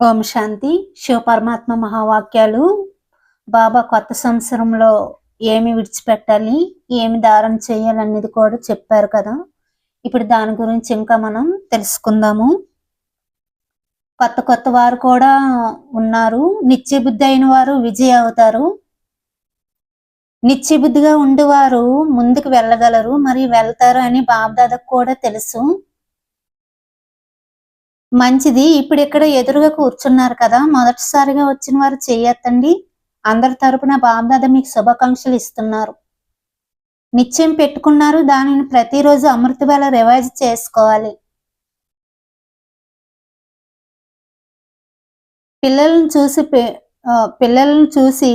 ఓం శాంతి. శివ పరమాత్మ మహావాక్యాలు. బాబా కొత్త సంవత్సరంలో ఏమి విడిచిపెట్టాలి? ఏమి దారం చేయాలనేది కూడా చెప్పారు కదా. ఇప్పుడు దాని గురించి ఇంకా మనం తెలుసుకుందాము. కొత్త కొత్త వారు కూడా ఉన్నారు. నిత్యబుద్ధి అయిన వారు విజయ అవుతారు. నిత్యబుద్ధిగా ఉండేవారు ముందుకు వెళ్ళగలరు. మరి వెళ్తారు అని బాబ్దాదకు కూడా తెలుసు. మంచిది. ఇప్పుడు ఇక్కడ ఎదురుగా కూర్చున్నారు కదా. మొదటిసారిగా వచ్చిన వారు చేయత్తండి అందరి తరపున బాబ్దాద మీకు శుభాకాంక్షలు ఇస్తున్నారు. నిశ్చయం పెట్టుకున్నారు. దానిని ప్రతిరోజు అమృతవేళ రివైజ్ చేసుకోవాలి. పిల్లలను చూసి పిల్లలను చూసి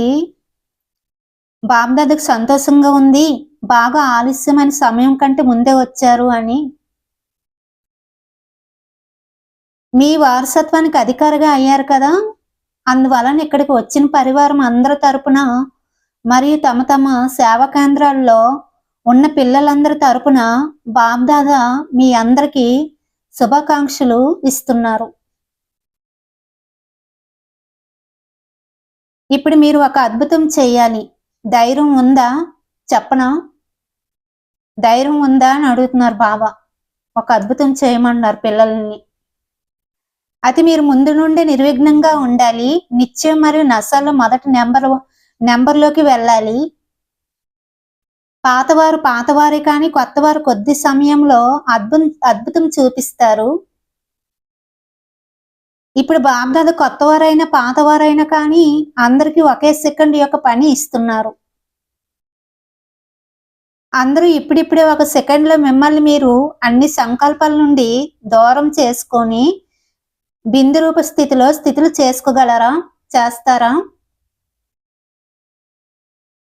బాబ్దాదకు సంతోషంగా ఉంది. బాగా ఆలస్యమైన సమయం కంటే ముందే వచ్చారు అని మీ వారసత్వానికి అధికారిగా అయ్యారు కదా? అందువలన ఇక్కడికి వచ్చిన పరివారం అందరి తరపున మరియు తమ తమ సేవా కేంద్రాల్లో ఉన్న పిల్లలందరి తరపున బాబ్దాదా మీ అందరికీ శుభాకాంక్షలు ఇస్తున్నారు. ఇప్పుడు మీరు ఒక అద్భుతం చేయాలి. ధైర్యం ఉందా? చెప్పనా? ధైర్యం ఉందా అని అడుగుతున్నారు బాబా ఒక అద్భుతం చేయమన్నారు పిల్లల్ని. అది మీరు ముందు నుండి నిర్విఘ్నంగా ఉండాలి. నిత్యం మరియు నసాల్లో మొదటి నెంబర్ నెంబర్లోకి వెళ్ళాలి. పాతవారు పాతవారే కానీ కొత్తవారు కొద్ది సమయంలో అద్భుతం అద్భుతం చూపిస్తారు. ఇప్పుడు బాబ్దాద కొత్తవారైనా పాతవారైనా కానీ అందరికీ ఒకే సెకండ్ యొక్క పని ఇస్తున్నారు. అందరూ ఇప్పుడిప్పుడే ఒక సెకండ్లో మిమ్మల్ని మీరు అన్ని సంకల్పాల నుండి దూరం చేసుకొని బిందు రూప స్థితిలో స్థితులు చేసుకోగలరా? చేస్తారా?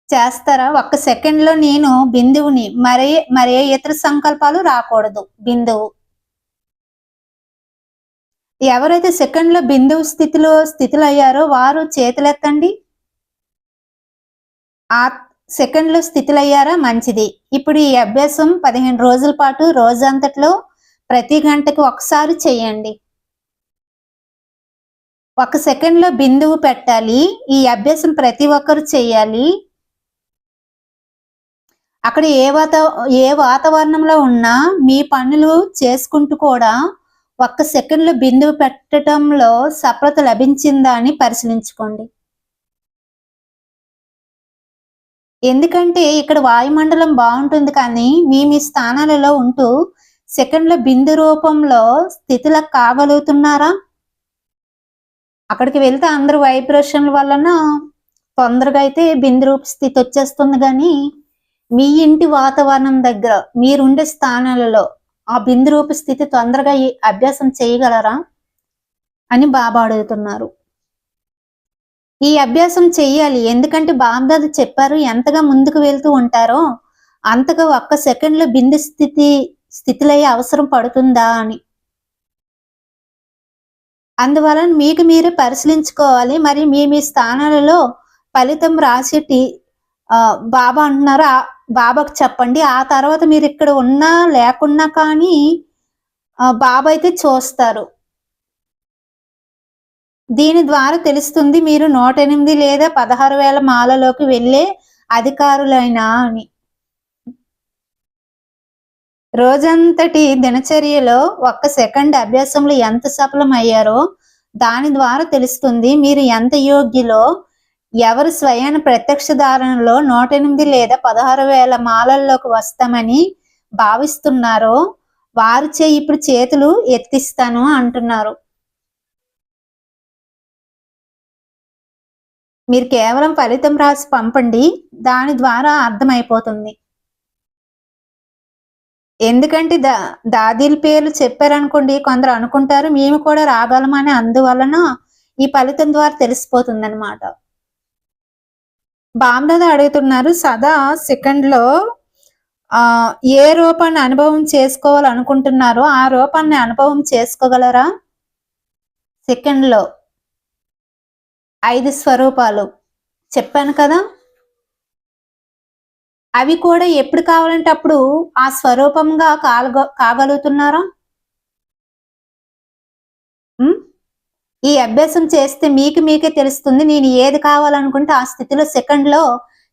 చేస్తారా? ఒక్క సెకండ్లో నేను బిందువుని మరే మరే ఇతర సంకల్పాలు రాకూడదు. బిందువు. ఎవరైతే సెకండ్లో బిందువు స్థితిలో స్థితులు అయ్యారో వారు చేతులెత్తండి. ఆ సెకండ్లో స్థితులయ్యారా? మంచిది. ఇప్పుడు ఈ అభ్యాసం పదిహేను రోజుల పాటు రోజంతట్లో ప్రతి గంటకు ఒకసారి చేయండి. ఒక సెకండ్లో బిందువు పెట్టాలి. ఈ అభ్యాసం ప్రతి ఒక్కరు చేయాలి. అక్కడ ఏ వాత ఏ వాతావరణంలో ఉన్నా మీ పనులు చేసుకుంటూ కూడా ఒక్క సెకండ్లో బిందువు పెట్టడంలో సఫలత లభించిందా అని పరిశీలించుకోండి. ఎందుకంటే ఇక్కడ వాయుమండలం బాగుంటుంది కానీ మీ మీ స్థానాలలో ఉంటూ సెకండ్ల బిందు రూపంలో స్థితిలో కాగలుగుతున్నారా? అక్కడికి వెళ్తే అందరు వైబ్రేషన్ల వలన తొందరగా అయితే బిందు రూప స్థితి వచ్చేస్తుంది. కానీ మీ ఇంటి వాతావరణం దగ్గర మీరుండే స్థానాలలో ఆ బిందు రూప స్థితి తొందరగా అభ్యాసం చేయగలరా అని బాబా అడుగుతున్నారు. ఈ అభ్యాసం చెయ్యాలి ఎందుకంటే బాబ్దాద చెప్పారు ఎంతగా ముందుకు వెళ్తూ ఉంటారో అంతగా ఒక్క సెకండ్లో బిందు స్థితి స్థితిలో అయ్యే అవసరం పడుతుందా అని. అందువలన మీకు మీరు పరిశీలించుకోవాలి. మరి మీ మీ స్థానాలలో ఫలితం రాసేటి బాబా అంటున్నారు. బాబాకు చెప్పండి. ఆ తర్వాత మీరు ఇక్కడ ఉన్నా లేకున్నా కానీ బాబా అయితే చూస్తారు. దీని ద్వారా తెలుస్తుంది మీరు నూట ఎనిమిది లేదా పదహారు వేల మాలలోకి వెళ్ళే అధికారులైనా అని. రోజంతటి దినచర్యలో ఒక్క సెకండ్ అభ్యాసంలో ఎంత సఫలమయ్యారో దాని ద్వారా తెలుస్తుంది మీరు ఎంత యోగ్యులో ఎవరు స్వయాన ప్రత్యక్ష ధారణలో నూట ఎనిమిది లేదా పదహారు వేల మాలల్లోకి వస్తామని భావిస్తున్నారో వారు చే ఇప్పుడు చేతులు ఎత్తిస్తాను అంటున్నారు. మీరు కేవలం ఫలితం రాసి పంపండి దాని ద్వారా అర్థమైపోతుంది. ఎందుకంటే దా దాదీల పేర్లు చెప్పారనుకోండి కొందరు అనుకుంటారు మేము కూడా రాగలమని అందువలన ఈ ఫలితం ద్వారా తెలిసిపోతుంది అనమాట బామ్దాద అడుగుతున్నారు సదా సెకండ్లో ఆ ఏ రూపాన్ని అనుభవం చేసుకోవాలనుకుంటున్నారో ఆ రూపాన్ని అనుభవం చేసుకోగలరా? సెకండ్లో ఐదు స్వరూపాలు. చెప్పాను కదా అవి కూడా ఎప్పుడు కావాలంటే అప్పుడు ఆ స్వరూపంగా కాగ కాగలుగుతున్నారా? ఈ అభ్యాసం చేస్తే మీకు మీకే తెలుస్తుంది నేను ఏది కావాలనుకుంటే ఆ స్థితిలో సెకండ్లో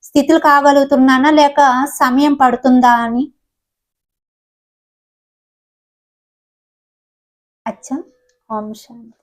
స్థితులు కాగలుగుతున్నానా లేక సమయం పడుతుందా అని? అచ్చా. ఓం శాంతి.